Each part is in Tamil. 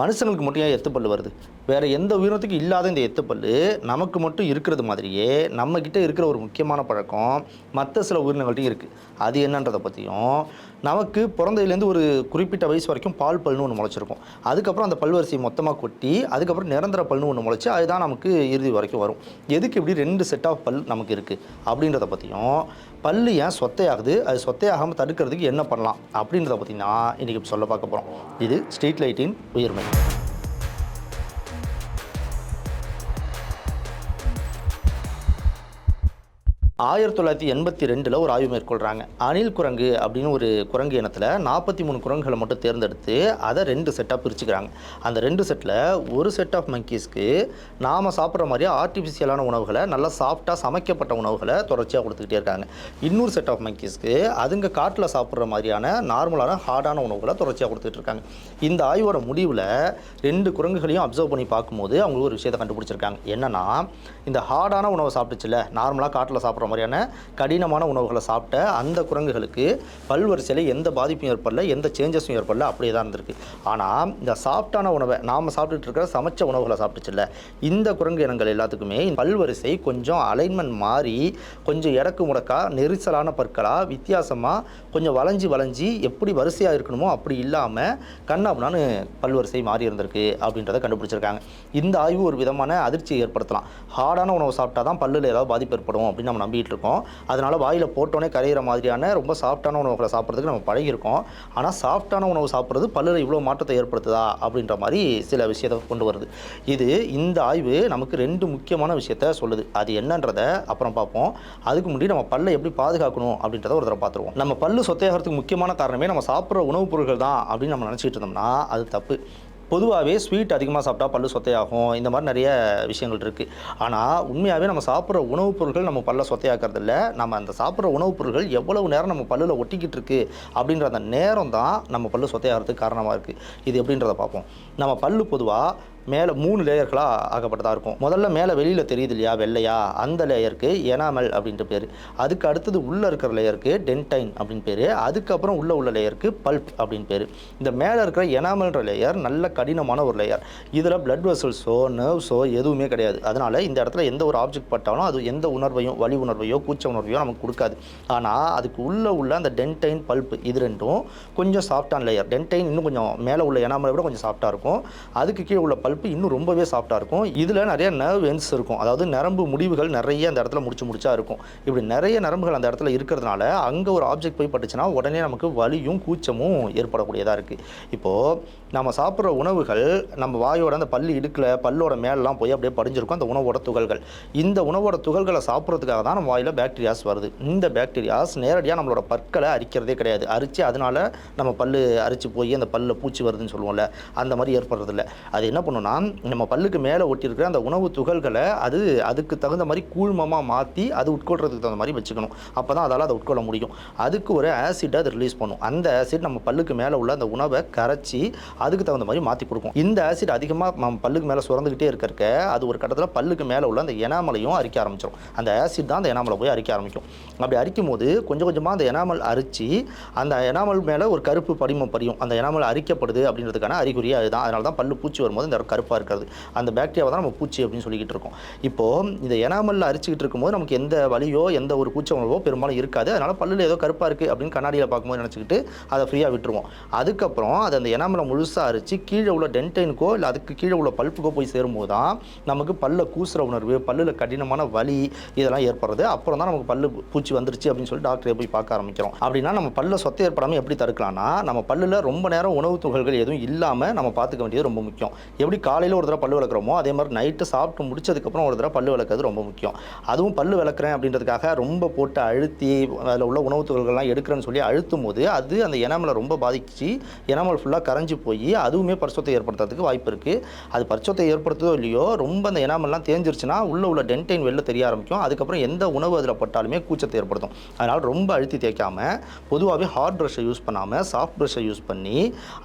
மனுஷங்களுக்கு மட்டும் ஏன் எத்தப்பல் வருது? வேறு எந்த உயிரினத்துக்கும் இல்லாத இந்த எத்துப்பல் நமக்கு மட்டும் இருக்கிறது மாதிரியே நம்மக்கிட்ட இருக்கிற ஒரு முக்கியமான பழக்கம் மற்ற சில உயிரினங்கள்ட்டையும் இருக்குது அது என்னன்றதை பற்றியும் நமக்கு பிறந்ததுலேருந்து ஒரு குறிப்பிட்ட வயசு வரைக்கும் பால் பல்னு ஒன்று முளைச்சிருக்கும். அதுக்கப்புறம் அந்த பல்வரிசையை மொத்தமாக கொட்டி அதுக்கப்புறம் நிரந்தர பல்னு ஒன்று முளைச்சி அதுதான் நமக்கு இறுதி வரைக்கும் வரும். எதுக்கு இப்படி ரெண்டு செட் ஆஃப் பல் நமக்கு இருக்குது அப்படின்றத பற்றியும் பல் ஏன் சொத்தையாகுது? அது சொத்தையாகாமல் தடுக்கிறதுக்கு என்ன பண்ணலாம்? அப்படின்றத பற்றி நான் இன்றைக்கி சொல்ல பார்க்க போகிறோம் இது ஸ்ட்ரீட் லைட்டின் உயிர்மை. ஆயிரத்தி தொள்ளாயிரத்தி எண்பத்தி ரெண்டில் ஒரு ஆய்வு மேற்கொள்கிறாங்க அணில் குரங்கு அப்படின்னு ஒரு குரங்கு இனத்தில் நாற்பத்தி மூணு குரங்குகளை மட்டும் தேர்ந்தெடுத்து அதை ரெண்டு செட்டாக பிரிச்சுக்கிறாங்க. அந்த ரெண்டு செட்டில் ஒரு செட் ஆஃப் மங்கீஸ்க்கு நாம் சாப்பிட்ற மாதிரி ஆர்டிஃபிஷியலான உணவுகளை நல்லா சாஃப்டாக சமைக்கப்பட்ட உணவுகளை தொடர்ச்சியாக கொடுத்துக்கிட்டே இருக்காங்க. இன்னொரு செட் ஆஃப் மங்கீஸ்க்கு அதுங்க காட்டில் சாப்பிட்ற மாதிரியான நார்மலான ஹார்டான உணவுகளை தொடர்ச்சியாக கொடுத்துட்டு இருக்காங்க. இந்த ஆய்வோட முடிவில் ரெண்டு குரங்குகளையும் அப்சர்வ் பண்ணி பார்க்கும்போது அவங்களுக்கு ஒரு விஷயத்தை கண்டுபிடிச்சிருக்காங்க. என்னன்னா இந்த ஹார்டான உணவை சாப்பிட்டுச்சுல நார்மலாக காட்டில் சாப்பிட்ற மாதிரியான கடினமான உணவுகளை சாப்பிட்ட அந்த குரங்குகளுக்கு பல்வரிசையில் எந்த பாதிப்பும் ஏற்படல எந்த சேஞ்சஸும் ஏற்படல அப்படியே தான் இருந்திருக்கு. ஆனால் இந்த சாஃப்டான உணவை நாம் சாப்பிட்டுட்டு இருக்கிற சமைச்ச உணவுகளை சாப்பிட்டுச்சுல்ல இந்த குரங்கு இனங்கள் எல்லாத்துக்குமே பல்வரிசை கொஞ்சம் அலைன்மெண்ட் மாறி கொஞ்சம் இடக்கு முடக்கா நெரிசலான பற்களாக வித்தியாசமாக கொஞ்சம் வளைஞ்சி வளைஞ்சி எப்படி வரிசையாக இருக்கணுமோ அப்படி இல்லாமல் கண்ணாப்புனான்னு பல்வரிசை மாறி இருந்திருக்கு அப்படின்றத கண்டுபிடிச்சிருக்காங்க. இந்த ஆய்வு ஒரு விதமான அதிர்ச்சியை ஏற்படுத்தலாம். ஹார்டான உணவு சாப்பிட்டா தான் பல்லில் ஏதாவது பாதிப்பு ஏற்படும் அப்படின்னு நம்ம நம்பி இருக்கோம் அதனால வாயில் போட்டோன்னே கரையிற மாதிரியான ரொம்ப சாஃப்டான உணவுகளை சாப்பிட்றதுக்கு நம்ம பழகியிருக்கோம். ஆனால் சாஃப்டான உணவு சாப்பிட்றது பல்லில் இவ்வளோ மாற்றத்தை ஏற்படுத்துதா அப்படின்ற மாதிரி சில விஷயத்தை கொண்டு வருது. இது இந்த ஆய்வு நமக்கு ரெண்டு முக்கியமான விஷயத்த சொல்லுது. அது என்னன்றதை அப்புறம் பார்ப்போம். அதுக்கு முன்னாடி நம்ம பல்லை எப்படி பாதுகாக்கணும் அப்படின்றத ஒரு தடவை பார்த்துருவோம். நம்ம பல்லு சொத்தையாகிறதுக்கு முக்கியமான காரணமே நம்ம சாப்பிட்ற உணவுப் பொருட்கள் தான் அப்படின்னு நம்ம நினச்சிட்டு இருந்தோம்னா அது தப்பு. பொதுவாகவே ஸ்வீட் அதிகமாக சாப்பிட்டா பல்லு சொத்தையாகும். இந்த மாதிரி நிறைய விஷயங்கள் இருக்குது ஆனால் உண்மையாகவே நம்ம சாப்பிட்ற உணவுப் பொருட்கள் நம்ம பல்ல சொத்தையாக்குறதில்ல. நம்ம அந்த சாப்பிட்ற உணவுப் பொருட்கள் எவ்வளவு நேரம் நம்ம பல்லில் ஒட்டிக்கிட்டு இருக்கு அப்படின்ற அந்த நேரம் தான் நம்ம பல்லு சொத்தையாகிறதுக்கு காரணமாக இருக்குது இது எப்படின்றத பார்ப்போம். நம்ம பல்லு பொதுவாக மேலே மூணு லேயர்களாக ஆகப்பட்டதாக இருக்கும். முதல்ல மேலே வெளியில் தெரியுது இல்லையா வெள்ளையா? அந்த லேயருக்கு எனாமல் அப்படின்ற பேர். அதுக்கு அடுத்தது உள்ளே இருக்கிற லேயருக்கு டென்டைன் அப்படின்னு பேர். அதுக்கப்புறம் உள்ள உள்ள லேயருக்கு பல்ப் அப்படின்னு பேர். இந்த மேலே இருக்கிற எனாமல்ன்ற லேயர் நல்ல கடினமான ஒரு லேயர். இதில் பிளட் வெசல்ஸோ நர்வ்ஸோ எதுவுமே கிடையாது. அதனால் இந்த இடத்துல எந்த ஒரு ஆப்ஜெக்ட் பட்டாலும் அது எந்த உணர்வையும் வலி உணர்வையோ கூச்ச உணர்வையோ நமக்கு கொடுக்காது. ஆனால் அதுக்கு உள்ளே உள்ள அந்த டென்டைன் பல்ப் இது ரெண்டும் கொஞ்சம் சாஃப்டான லேயர் டென்டைன் இன்னும் கொஞ்சம் மேலே உள்ள எனாமலை விட கொஞ்சம் சாஃப்டாக இருக்கும். அதுக்கு கீழே உள்ள பல்ப் இன்னும் ரொம்பவே சாஃப்டாக இருக்கும். இதில் நிறைய நர்வ் என்ஸ் இருக்கும். அதாவது நரம்பு முடிவுகள் நிறைய அந்த இடத்துல முடிச்சு முடிச்சா இருக்கும். இப்படி நிறைய நரம்புகள் அந்த இடத்துல இருக்கிறதுனால அங்கே ஒரு ஆப்ஜெக்ட் போய் பட்டுச்சுன்னா உடனே நமக்கு வலியும் கூச்சமும் ஏற்படக்கூடியதாக இருக்குது இப்போது நம்ம சாப்பிட்ற உணவுகள் நம்ம வாயோட அந்த பல் இடுக்கில் பல்லோட மேலெலாம் போய் அப்படியே படிஞ்சிருக்கும். அந்த உணவோட துகள்கள். இந்த உணவோட துகள்களை சாப்பிட்றதுக்காக தான் நம்ம வாயில் பேக்டீரியாஸ் வருது. இந்த பாக்டீரியாஸ் நேரடியாக நம்மளோட பற்களை அரிக்கிறதே கிடையாது. அரித்து அதனால் நம்ம பல்லு அரிச்சு போய் அந்த பல்லில் பூச்சி வருதுன்னு சொல்லுவோம்ல அந்த மாதிரி ஏற்படுறதில்ல. அது என்ன பண்ணுன்னா நம்ம பல்லுக்கு மேலே ஒட்டியிருக்கிற அந்த உணவு துகள்களை அது அதுக்கு தகுந்த மாதிரி கூழ்மமாக மாற்றி அது உட்கொள்றதுக்கு தகுந்த மாதிரி வச்சுக்கணும். அப்போ தான் அதால் அதை உட்கொள்ள முடியும். அதுக்கு ஒரு ஆசிட் அது ரிலீஸ் பண்ணும். அந்த ஆசிட் நம்ம பல்லுக்கு மேலே உள்ள அந்த உணவை கரைச்சி அதுக்கு தகுந்த மாதிரி மாற்றி கொடுக்கும். இந்த ஆசிட் அதிகமாக நம்ம பல்லுக்கு மேலே சுரந்துக்கிட்டே இருக்கிறக்க அது ஒரு கட்டத்தில் பல்லுக்கு மேலே உள்ள அந்த எனாமலையும் அரிக்க ஆரம்பிச்சிடும் அந்த ஆசிட் தான் அந்த எனாமலை போய் அரிக்க ஆரம்பிக்கும். அப்படி அரிக்கும் போது கொஞ்சம் கொஞ்சமாக அந்த எனாமல் அரிச்சு அந்த எனாமல் மேலே ஒரு கருப்பு படிமம் படியும். அந்த எனாமல் அரிக்கப்படுது அப்படின்றதுக்கான அறிகுறியாக அதுதான். அதனால தான் பல்லு பூச்சி வரும்போது இந்த கருப்பாக இருக்கிறது. அந்த பாக்டீரியாவை தான் நம்ம பூச்சி அப்படின்னு சொல்லிக்கிட்டு இருக்கோம். இப்போது இந்த எனாமலில் அரிச்சிக்கிட்டு இருக்கும்போது நமக்கு எந்த வலியோ எந்த ஒரு பூச்ச உணர்வோ பெரும்பாலும் இருக்காது. அதனால் பல்லில் ஏதோ கருப்பாக இருக்குது அப்படின்னு கண்ணாடியில் பார்க்கும்போது நினச்சிக்கிட்டு அதை ஃப்ரீயாக விட்டுருவோம். அதுக்கப்புறம் அதை அந்த எனாமலை முழுசாக அரிச்சு கீழே உள்ள டென்டைனுக்கோ இல்லை அதுக்கு கீழே உள்ள பல்ப்புக்கோ போய் சேரும்போது தான் நமக்கு பல்ல கூசுற உணர்வு பல்லில் கடினமான வலி இதெல்லாம் ஏற்படுறது. அப்புறம் தான் நமக்கு பல்லு பூச்சி வந்துருச்சு அப்படின்னு சொல்லி டாக்டரை போய் பார்க்க ஆரம்பிக்கிறோம். அப்படின்னா நம்ம பல்ல சொத்தை ஏற்படாமல் எப்படி தடுக்கலாம்னா நம்ம பல்லில் ரொம்ப நேரம் உணவு துகள்கள் எதுவும் இல்லாமல் நம்ம பார்த்துக்க வேண்டியது ரொம்ப முக்கியம். எப்படி காலையில் ஒரு தடவை பல்லு விளக்குறோமோ அதே மாதிரி நைட்டு சாப்பிட்டு முடிச்சதுக்கப்புறம் ஒரு தடவை பல்லு விளக்குறது ரொம்ப முக்கியம். அதுவும் பல்லு விளக்குறேன் அப்படின்றதுக்காக ரொம்ப போட்டு அழுத்தி அதில் உள்ள உணவு துகள்கள்லாம் எடுக்கிறேன்னு சொல்லி அழுத்தும் போது அது அந்த எனாமலை ரொம்ப பாதிச்சு எனாமல் ஃபுல்லாக கரைஞ்சி போய் அதுவுமே பரிசோத்தை ஏற்படுத்துறதுக்கு வாய்ப்பு இருக்குது அது பரிசோத்தை ஏற்படுத்துதோ இல்லையோ ரொம்ப அந்த எனாமல்லாம் தேஞ்சிருச்சுன்னா உள்ள உள்ள டென்டைன் வெளில தெரிய ஆரம்பிக்கும். அதுக்கப்புறம் எந்த உணவு அதில் பட்டாலுமே கூச்சத்தை ஏற்படுத்தும். அதனால் ரொம்ப அழுத்தி தேய்க்காமல் பொதுவாகவே ஹார்ட் ப்ரஷ்ஷை யூஸ் பண்ணாமல் சாஃப்ட் ப்ரஷ்ஷை யூஸ் பண்ணி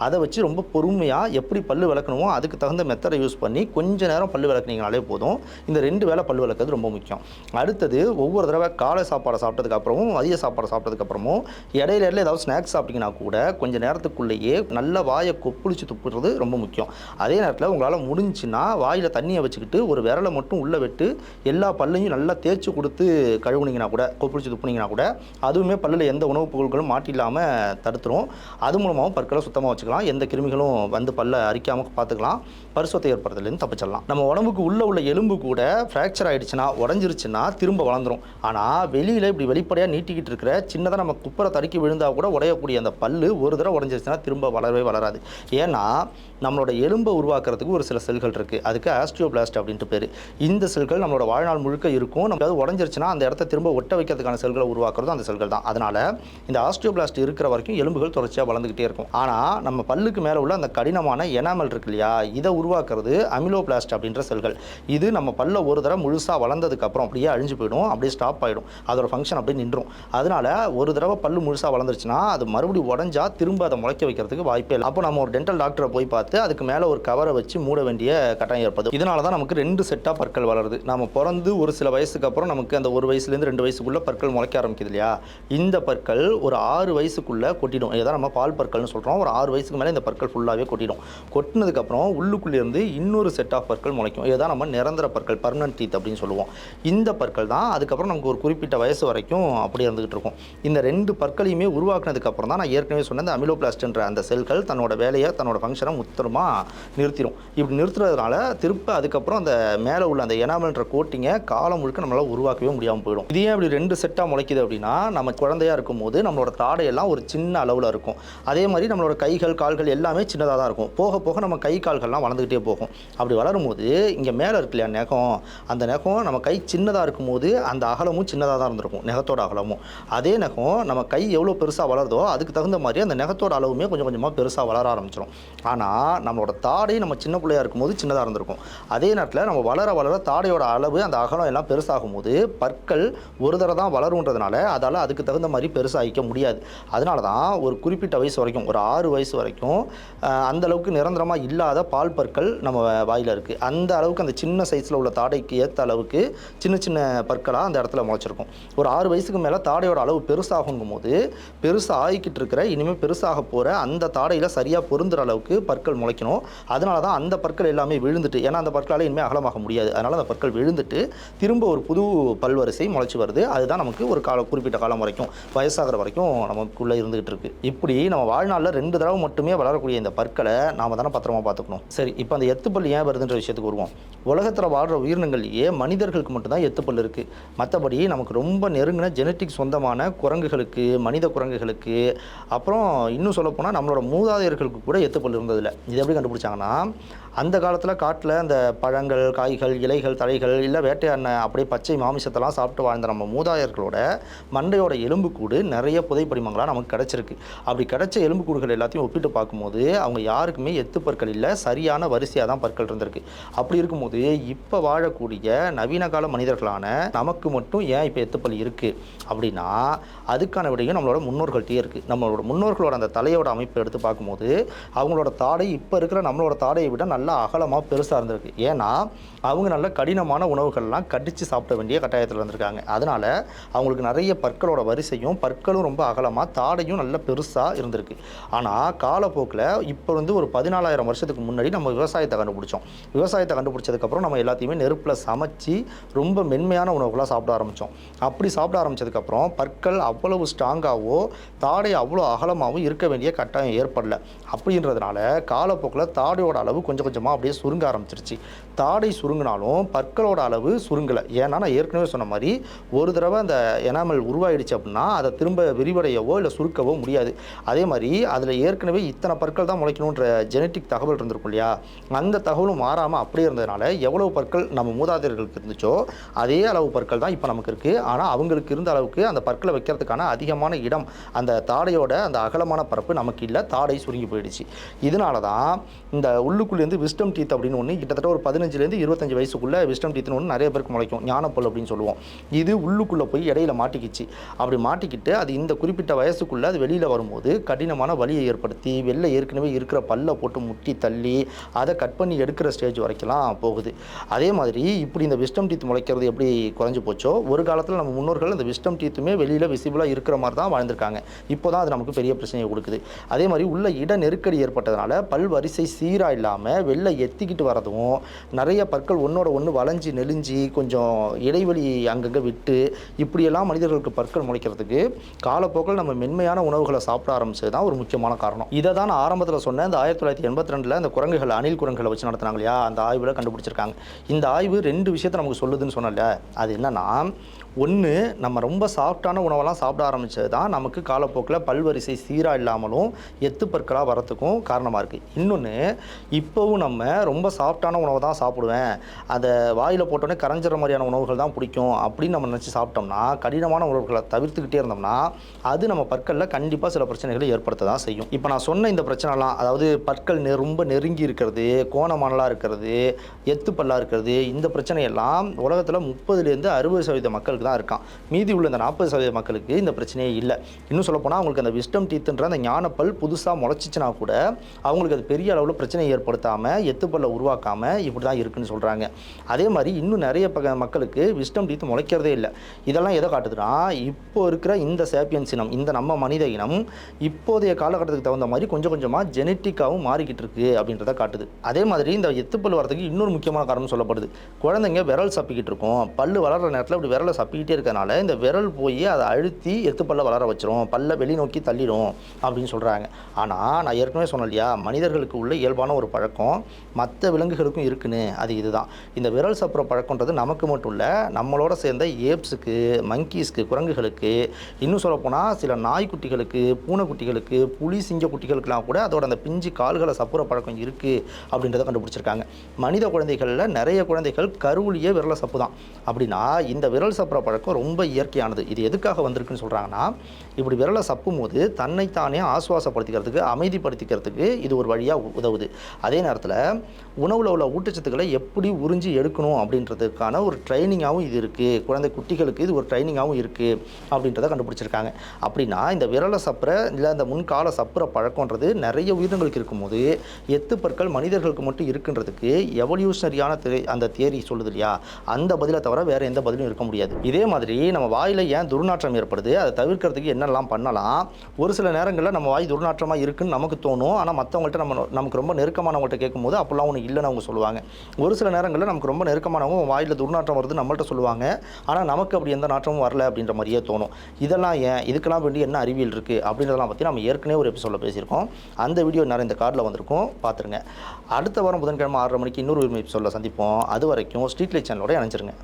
அதை வச்சு ரொம்ப பொறுமையாக எப்படி பல்லு விளக்கணுமோ அதுக்கு தகுந்த மெத்தடை யூஸ் பண்ணி கொஞ்ச நேரம் பல் விளக்குனீங்கனாலே போதும். இந்த ரெண்டு வேளை பல் விளக்குறது ரொம்ப முக்கியம். அடுத்தது ஒவ்வொரு தடவை காலை சாப்பாடை சாப்பிட்டதுக்கப்புறமும் மதிய சாப்பாடை சாப்பிட்டதுக்கப்புறமும் இடையில இடையில ஏதாவது ஸ்நாக்ஸ் சாப்பிட்டீங்கன்னா கூட கொஞ்சம் நேரத்துக்குள்ளேயே நல்ல வாயை கொப்புளிச்சு துப்புறது ரொம்ப முக்கியம். அதே நேரத்தில் உங்களால் முடிஞ்சுன்னா வாயில் தண்ணியை வச்சுக்கிட்டு ஒரு விரலை மட்டும் உள்ளே விட்டு எல்லா பல்லையும் நல்லா தேய்ச்சி கொடுத்து கழுவுனீங்கன்னா கூட கொப்பிடிச்சு துப்புனீங்கன்னா கூட அதுவுமே பல்லில் எந்த உணவுப் பொருட்களும் மாட்டில்லாமல் தடுத்துரும். அது மூலமாகவும் பற்களை சுத்தமாக வச்சுக்கலாம். எந்த கிருமிகளும் வந்து பல்ல அரிக்காமல் பார்த்துக்கலாம். பரிசுத்தை ஏற்படுறதுலேருந்து தப்பிச்சிடலாம். நம்ம உடம்புக்கு உள்ள உள்ள எலும்பு கூட ஃப்ராக்சர் ஆகிடுச்சுன்னா உடஞ்சிருச்சுன்னா திரும்ப வளர்ந்துடும் ஆனால் வெளியில் இப்படி வெளிப்படையாக நீட்டிக்கிட்டு இருக்கிற சின்னதாக நம்ம குப்பரை தடுக்கி விழுந்தால் கூட உடையக்கூடிய அந்த பல் ஒரு தடவை உடஞ்சிருச்சுன்னா திரும்ப வளரவே வளராது. ஏன்னா நம்மளோட எலும்பை உருவாக்குறதுக்கு ஒரு சில செல்கள் இருக்குது அதுக்கு ஆஸ்டியோபிளாஸ்ட் அப்படின்ட்டு பேர். இந்த செல்கள் நம்மளோட வாழ்நாள் முழுக்க இருக்கும். நம்ம அது உடஞ்சிருச்சுன்னா அந்த இடத்த திரும்ப ஒட்ட வைக்கிறதுக்கான செல்களை உருவாக்குறதும் அந்த செல்கள் தான். அதனால் இந்த ஆஸ்டியோபிளாஸ்ட் இருக்கிற வரைக்கும் எலும்புகள் தொடர்ச்சியாக வளர்ந்துக்கிட்டே இருக்கும். ஆனால் நம்ம பல்லுக்கு மேலே உள்ள அந்த கடினமான எனாமல் இருக்கு இல்லையா? இதை உருவாக்குறது அமிலோபிளாஸ்ட் அப்படின்ற செல்கள். இது நம்ம பல்ல ஒரு தடவை முழுசாக வளர்ந்ததுக்கப்புறம் அப்படியே அழிஞ்சு போயிடும் அப்படியே ஸ்டாப் ஆகிடும் அதோட ஃபங்க்ஷன் அப்படியே நின்றும் அதனால ஒரு தடவை பல்லு முழுசாக வளர்ந்துருச்சுன்னா அது மறுபடியும் உடஞ்சா திரும்ப அதை முளைக்க வைக்கிறதுக்கு வாய்ப்பே இல்லை. அப்போ நம்ம ஒரு டென்டல் டாக்டரை போய் பார்த்து அதுக்கு மேலே ஒரு கவரை வச்சு மூட வேண்டிய கட்டாயம் ஏற்படுது. இதனால தான் நமக்கு ரெண்டு செட்டாக பற்கள் வளருது. நம்ம பிறந்து ஒரு சில வயசுக்கு அப்புறம் நமக்கு அந்த ஒரு வயசுலேருந்து ரெண்டு வயசுக்குள்ளே பற்கள் முளைக்க ஆரம்பிக்குது இல்லையா? இந்த பற்கள் ஒரு ஆறு வயசுக்குள்ளே கொட்டிடும். இதான் நம்ம பால் பற்கள்னு சொல்கிறோம் ஒரு ஆறு வயசுக்கு மேலே இந்த பற்கள் ஃபுல்லாகவே கொட்டிடும். கொட்டினதுக்கப்புறம் உள்ளுக்குள்ளே இருந்து இன்னொரு செட் ஆஃப் பற்கள் முளைக்கும். இதுதான் நம்ம நிரந்தர பற்கள் பர்மனன்ட் டீத் அப்படின்னு சொல்லுவோம். இந்த பற்கள் தான் அதுக்கப்புறம் நமக்கு ஒரு குறிப்பிட்ட வயசு வரைக்கும் அப்படியே இருந்துகிட்டு இருக்கும். இந்த ரெண்டு பற்களையுமே உருவாக்குனதுக்கப்புறம் தான் நான் ஏற்கனவே சொன்ன அந்த அமிலோபிளாஸ்ட்ன்ற அந்த செல்கள் தன்னோட வேலையை தன்னோட ஃபங்க்ஷனை உத்தரமாக நிறுத்திடும் இப்படி நிறுத்துறதுனால திருப்ப அதுக்கப்புறம் அந்த மேலே உள்ள அந்த எனாமல்ன்ற கோட்டிங்கை காலம் முழுக்க நம்மளால் உருவாக்கவே முடியாமல் போயிடும். இதே அப்படி ரெண்டு செட்டாக முளைக்குது அப்படின்னா நம்ம குழந்தையா இருக்கும்போது நம்மளோட தாடையெல்லாம் ஒரு சின்ன அளவில் இருக்கும். அதே மாதிரி நம்மளோட கைகள் கால்கள் எல்லாமே சின்னதாக தான் இருக்கும். போக போக நம்ம கை கால்கள்லாம் வளர்ந்து வளர்ந்துக்கிட்டே போகும். அப்படி வளரும்போது இங்கே மேலே இருக்கு இல்லையா நெகம்? அந்த நெகம் நம்ம கை சின்னதாக இருக்கும்போது அந்த அகலமும் சின்னதாக தான் இருந்திருக்கும் நெகத்தோட அகலமும். அதே நெகம் நம்ம கை எவ்வளோ பெருசாக வளருதோ அதுக்கு தகுந்த மாதிரி அந்த நெகத்தோட அளவுமே கொஞ்சம் கொஞ்சமாக பெருசாக வளர ஆரம்பிச்சிடும் ஆனால் நம்மளோட தாடை நம்ம சின்ன பிள்ளையா இருக்கும்போது சின்னதாக இருந்திருக்கும். அதே நேரத்தில் நம்ம வளர வளர தாடையோட அளவு அந்த அகலம் எல்லாம் பெருசாகும் போது பற்கள் ஒரு தடவை தான் வளருன்றதுனால அதால் அதுக்கு தகுந்த மாதிரி பெருசாகிக்க முடியாது. அதனால தான் ஒரு குறிப்பிட்ட வயசு வரைக்கும் ஒரு ஆறு வயசு வரைக்கும் அந்தளவுக்கு அந்த அளவுக்கு நிரந்தரமாக இல்லாத பால் பற்கள் பற்கள் நம்ம வாயில் இருக்குது அந்த அளவுக்கு அந்த சின்ன சைஸில் உள்ள தாடைக்கு ஏற்ற அளவுக்கு சின்ன சின்ன பற்களாக அந்த இடத்துல முளைச்சிருக்கும். ஒரு ஆறு வயசுக்கு மேலே தாடையோட அளவு பெருசாகுங்கும் போது பெருசாக ஆகிக்கிட்டு இருக்கிற இனிமேல் பெருசாக போகிற அந்த தாடையில் சரியாக பொருந்துகிற அளவுக்கு பற்கள் முளைக்கணும். அதனால தான் அந்த பற்கள் எல்லாமே விழுந்துட்டு ஏன்னா அந்த பற்களால் இனிமேல் அகலமாக முடியாது. அதனால் அந்த பற்கள் விழுந்துட்டு திரும்ப ஒரு புது பல்வரிசை முளைச்சி வருது. அதுதான் நமக்கு ஒரு கால குறிப்பிட்ட காலம் வரைக்கும் வயசாகிற வரைக்கும் நமக்குள்ளே இருந்துகிட்டு இருக்கு. இப்படி நம்ம வாழ்நாளில் ரெண்டு தடவை மட்டுமே வளரக்கூடிய இந்த பற்களை நாம் தானே பத்திரமா பார்த்துக்கணும். சரி இப்போ அந்த எத்துப்பல் ஏன் வருதுன்ற விஷயத்துக்கு வருவோம். உலகத்தில் வாழ்கிற உயிரினங்கள்லேயே மனிதர்களுக்கு மட்டும்தான் எத்துப்பல் இருக்குது மற்றபடி நமக்கு ரொம்ப நெருங்கின ஜெனட்டிக் சொந்தமான குரங்குகளுக்கு மனித குரங்குகளுக்கு அப்புறம் இன்னும் சொல்லப்போனால் நம்மளோட மூதாதையர்களுக்கு கூட எத்துப்பல் இருந்ததில்லை. இது எப்படி கண்டுபிடிச்சாங்கன்னா அந்த காலத்தில் காட்டில் அந்த பழங்கள் காய்கள் இலைகள் தழைகள் இல்லை வேட்டையான அப்படியே பச்சை மாமிசத்தெல்லாம் சாப்பிட்டு வாழ்ந்த நம்ம மூதாயர்களோட மண்டையோட எலும்புக்கூடு நிறைய புதைப்படிமங்களாக நமக்கு கிடச்சிருக்கு. அப்படி கிடைச்ச எலும்புக்கூடுகள் எல்லாத்தையும் ஒப்பிட்டு பார்க்கும்போது அவங்க யாருக்குமே எத்து பற்கள் இல்லை சரியான வரிசையாக தான் பற்கள் இருந்திருக்கு. அப்படி இருக்கும்போது இப்போ வாழக்கூடிய நவீன கால மனிதர்களான நமக்கு மட்டும் ஏன் இப்போ எத்துப்பல் இருக்குது அப்படின்னா அதுக்கான விடையும் நம்மளோட முன்னோர்கள்ட்டே இருக்குது நம்மளோட முன்னோர்களோட அந்த தலையோட அமைப்பை எடுத்து பார்க்கும்போது அவங்களோட தாடை இப்போ இருக்கிற நம்மளோட தாடையை விட நல்ல நல்லா அகலமாக பெருசாக இருந்திருக்கு. ஏன்னா அவங்க நல்ல கடினமான உணவுகள்லாம் கடித்து சாப்பிட வேண்டிய கட்டாயத்தில் இருந்திருக்காங்க. அதனால் அவங்களுக்கு நிறைய பற்களோட வரிசையும் பற்களும் ரொம்ப அகலமாக தாடையும் நல்ல பெருசாக இருந்திருக்கு. ஆனால் காலப்போக்கில் இப்போ வந்து ஒரு பதினாலாயிரம் வருஷத்துக்கு முன்னாடி நம்ம விவசாயத்தை கண்டுபிடிச்சோம். விவசாயத்தை கண்டுபிடிச்சதுக்கப்புறம் நம்ம எல்லாத்தையுமே நெருப்பில் சமைச்சு ரொம்ப மென்மையான உணவுகளாக சாப்பிட ஆரம்பித்தோம் அப்படி சாப்பிட ஆரம்பிச்சதுக்கப்புறம் பற்கள் அவ்வளவு ஸ்ட்ராங்காகவோ தாடை அவ்வளோ அகலமாகவும் இருக்க வேண்டிய கட்டாயம் ஏற்படல. அப்படின்றதுனால காலப்போக்கில் தாடையோட அளவு கொஞ்சம் கொஞ்சமாக அப்படியே சுருங்க ஆரம்பிச்சிருச்சு. தாடை சுருங்கினாலும் பற்களோட அளவு சுருங்கலை. ஏன்னா நான் ஏற்கனவே சொன்ன மாதிரி ஒரு தடவை அந்த எனாமல் உருவாயிடுச்சு அப்படின்னா அதை திரும்ப விரிவடையவோ இல்லை சுருக்கவோ முடியாது. அதே மாதிரி அதில் ஏற்கனவே இத்தனை பற்கள் தான் முளைக்கணுன்ற ஜெனட்டிக் தகவல் இருந்திருக்கும் இல்லையா? அந்த தகவலும் மாறாமல் அப்படியே இருந்ததுனால எவ்வளவு பற்கள் நம்ம மூதாதையர்களுக்கு இருந்துச்சோ அதே அளவு பற்கள் தான் இப்போ நமக்கு இருக்குது ஆனால் அவங்களுக்கு இருந்த அளவுக்கு அந்த பற்களை வைக்கிறதுக்கான அதிகமான இடம் அந்த தாடையோட அந்த அகலமான பரப்பு நமக்கு இல்லை. தாடை சுருங்கி போயிடுச்சு. இதனால தான் இந்த உள்ளுக்குள்ளேருந்து விஸ்டம் டீத் அப்படின்னு ஒன்று கிட்டத்தட்ட ஒரு பதினஞ்சுலேருந்து இருபத்தஞ்சு வயசுக்குள்ளே விஸ்டம் டீத்னு ஒன்று நிறைய பேருக்கு முளைக்கும். ஞானப்பல் அப்படின்னு சொல்லுவோம். இது உள்ளுக்குள்ளே போய் இடையில மாட்டிக்கிச்சு. அப்படி மாட்டிக்கிட்டு அது இந்த குறிப்பிட்ட வயசுக்குள்ளே அது வெளியில் வரும்போது கடினமான வலியை ஏற்படுத்தி வெளில ஏற்கனவே இருக்கிற பல்லை போட்டு முட்டி தள்ளி அதை கட் பண்ணி எடுக்கிற ஸ்டேஜ் வரைக்கும்லாம் போகுது. அதே மாதிரி இப்படி இந்த விஸ்டம் டீத் முளைக்கிறது எப்படி குறைஞ்சி போச்சோ ஒரு காலத்தில் நம்ம முன்னோர்கள் அந்த விஸ்டம் டீத்துமே வெளியில் விசிபிளாக இருக்கிற மாதிரி தான் வாழ்ந்திருக்காங்க. இப்போ தான் அது நமக்கு பெரிய பிரச்சனையை கொடுக்குது. அதே மாதிரி உள்ள இட நெருக்கடி ஏற்பட்டதுனால பல் வரிசை சீராக இல்லாமல் வெளில எத்திக்கிட்டு வரதும் நிறைய பற்கள் ஒன்றோட ஒன்று வளைஞ்சி நெளிஞ்சு கொஞ்சம் இடைவெளி அங்கங்கே விட்டு இப்படியெல்லாம் மனிதர்களுக்கு பற்கள் முளைக்கிறதுக்கு காலப்போக்கில் நம்ம மென்மையான உணவுகளை சாப்பிட ஆரம்பிச்சது தான் ஒரு முக்கியமான காரணம். இதை தான் நான் ஆரம்பத்தில் சொன்னேன். இந்த ஆயிரத்தி தொள்ளாயிரத்தி எண்பத்தி ரெண்டில் அந்த குரங்குகள் அணில் குரங்குகளை வச்சு நடத்துனாங்க இல்லையா? அந்த ஆய்வில் கண்டுபிடிச்சிருக்காங்க. இந்த ஆய்வு ரெண்டு விஷயத்தை நமக்கு சொல்லுதுன்னு சொன்னல அது என்னன்னா ஒன்று நம்ம ரொம்ப சாஃப்டான உணவெல்லாம் சாப்பிட ஆரம்பித்தது தான் நமக்கு காலப்போக்கில் பல்வரிசை சீராக இல்லாமலும் எத்து பற்களாக வரத்துக்கும் காரணமாக இருக்குது இன்னொன்று இப்போவும் நம்ம ரொம்ப சாஃப்டான உணவை தான் சாப்பிடுவேன். அதை வாயில் போட்டோன்னே கரைஞ்சிற மாதிரியான உணவுகள் தான் பிடிக்கும் அப்படின்னு நம்ம நினச்சி சாப்பிட்டோம்னா கடினமான உணவுகளை தவிர்த்துக்கிட்டே இருந்தோம்னா அது நம்ம பற்களில் கண்டிப்பாக சில பிரச்சனைகளை ஏற்படுத்த தான் செய்யும். இப்போ நான் சொன்ன இந்த பிரச்சனைலாம் அதாவது பற்கள் நெ- ரொம்ப நெருங்கி இருக்கிறது கோணமானலாக இருக்கிறது எத்து பல்லாக இருக்கிறது இந்த பிரச்சனையெல்லாம் உலகத்தில் முப்பதுலேருந்து அறுபது சதவீத மக்களுக்கு தான் இருக்கான். மீதி உள்ள இந்த நாற்பது சதவீத மக்களுக்கு இந்த பிரச்சனையே இல்லை. இன்னும் சொல்லப்போனால் அவங்களுக்கு அந்த விஸ்டம் டீத்துன்ற அந்த ஞானப்பல் புதுசாக முளைச்சிச்சுனா கூட அவங்களுக்கு அது பெரிய அளவில் பிரச்சனை ஏற்படுத்தாமல் எத்துப்பல்லை உருவாக்காமல் இப்படி தான் இருக்குன்னு சொல்கிறாங்க அதே மாதிரி இன்னும் நிறைய பக மக்களுக்கு விஸ்டம் டீத்து முளைக்கிறதே இல்லை. இதெல்லாம் எதை காட்டுதுன்னா இப்போ இருக்கிற இந்த சேப்பியன்ஸ் இனம் இந்த நம்ம மனித இனம் இப்போதைய காலகட்டத்துக்கு தகுந்த மாதிரி கொஞ்சம் கொஞ்சமாக ஜெனட்டிக்காகவும் மாறிக்கிட்டு இருக்கு அப்படின்றத காட்டுது. அதே மாதிரி இந்த எத்துப்பல் வரதுக்கு இன்னொரு முக்கியமான காரணம் சொல்லப்படுது. குழந்தைங்க விரல் சப்பிக்கிட்டு இருக்கும். பல்லு வளர்கிற நேரத்தில் இப்படி விரலை சப்பிக்கிட்டே இருக்கறனால இந்த விரல் போய் அதை அழுத்தி எத்துப்பல்ல வளர வச்சிரும் பல்ல வெளிநோக்கி தள்ளிடும் அப்படின்னு சொல்கிறாங்க ஆனால் நான் ஏற்கனவே சொன்னேன் இல்லையா மனிதர்களுக்கு உள்ள இயல்பான ஒரு பழக்கம் மற்ற விலங்குகளுக்கும் இருக்குன்னு. அது இதுதான். இந்த விரல் சப்புற பழக்கன்றது நமக்கு மட்டும் இல்லை நம்மளோட சேர்ந்த ஏப்ஸுக்கு மங்கீஸ்க்கு குரங்குகளுக்கு இன்னும் சொல்லப்போனால் சில நாய்க்குட்டிகளுக்கு பூனைக்குட்டிகளுக்கு புலி சிங்க குட்டிகளுக்கெல்லாம் கூட அதோட அந்த பிஞ்சு கால்களை சப்புற பழக்கம் இருக்குது அப்படின்றத கண்டுபிடிச்சிருக்காங்க. மனித குழந்தைகளில் நிறைய குழந்தைகள் கருவுலியே விரல சப்பு தான் அப்படின்னா இந்த விரல் சப்புற பழக்கம் ரொம்ப இயற்கையானது. இது எதுக்காக வந்திருக்குன்னு சொல்கிறாங்கன்னா இப்படி விரலை சப்பும் போது தன்னைத்தானே ஆசுவாசப்படுத்திக்கிறதுக்கு அமைதிப்படுத்திக்கிறதுக்கு இது ஒரு வழியாக உதவுது. அதே நேரத்தில் உணவில் உள்ள ஊட்டச்சத்துக்களை எப்படி உறிஞ்சி எடுக்கணும் அப்படின்றதுக்கான ஒரு ட்ரைனிங்காகவும் இது இருக்குது குழந்தை குட்டிகளுக்கு இது ஒரு ட்ரைனிங்காகவும் இருக்குது அப்படின்றத கண்டுபிடிச்சிருக்காங்க. அப்படின்னா இந்த விரலை சப்புற இல்லை இந்த முன்கால சப்புற பழக்கன்றது நிறைய உயிரினங்களுக்கு இருக்கும்போது எத்து பற்கள் மனிதர்களுக்கு மட்டும் இருக்குன்றதுக்கு எவல்யூஷனரியான அந்த தியரி சொல்லுது இல்லையா? அந்த பதிலை தவிர வேறு எந்த பதிலும் இருக்க முடியாது. இதே மாதிரி நம்ம வாயில் ஏன் துர்நாற்றம் ஏற்படுது? அதை தவிர்க்கிறதுக்கு என்னெல்லாம் பண்ணலாம்? ஒரு சில நேரங்களில் நம்ம வாய் துர்நாற்றமாக இருக்குன்னு நமக்கு தோணும். ஆனால் மற்றவங்கள்ட்ட நம்ம நமக்கு ரொம்ப நெருக்கமானவங்கள்ட்ட கேட்கும்போது அப்போல்லாம் ஒன்று இல்லைன்னு அவங்க சொல்லுவாங்க. ஒரு சில நேரங்களில் நமக்கு ரொம்ப நெருக்கமானவங்க வாயில் துர்நாற்றம் வருது நம்மள்ட்ட சொல்லுவாங்க. ஆனால் நமக்கு அப்படி எந்த நாற்றமும் வரல அப்படின்ற மாதிரியே தோணும். இதெல்லாம் ஏன்? இதுக்கெல்லாம் வேண்டி என்ன அறிவியல் இருக்குது அப்படின்றதெல்லாம் பற்றி நம்ம ஏற்கனவே ஒரு எபிசோடில் பேசியிருக்கோம். அந்த வீடியோ நிறைய இந்த கார்டில் வந்திருக்கும். பார்த்துருங்க அடுத்த வாரம் புதன்கிழமை ஆறரை மணிக்கு இன்னொரு எபிசோடில் சந்திப்போம். அது வரைக்கும் ஸ்ட்ரீட் லைட் சேனலோட இணைஞ்சிருங்க.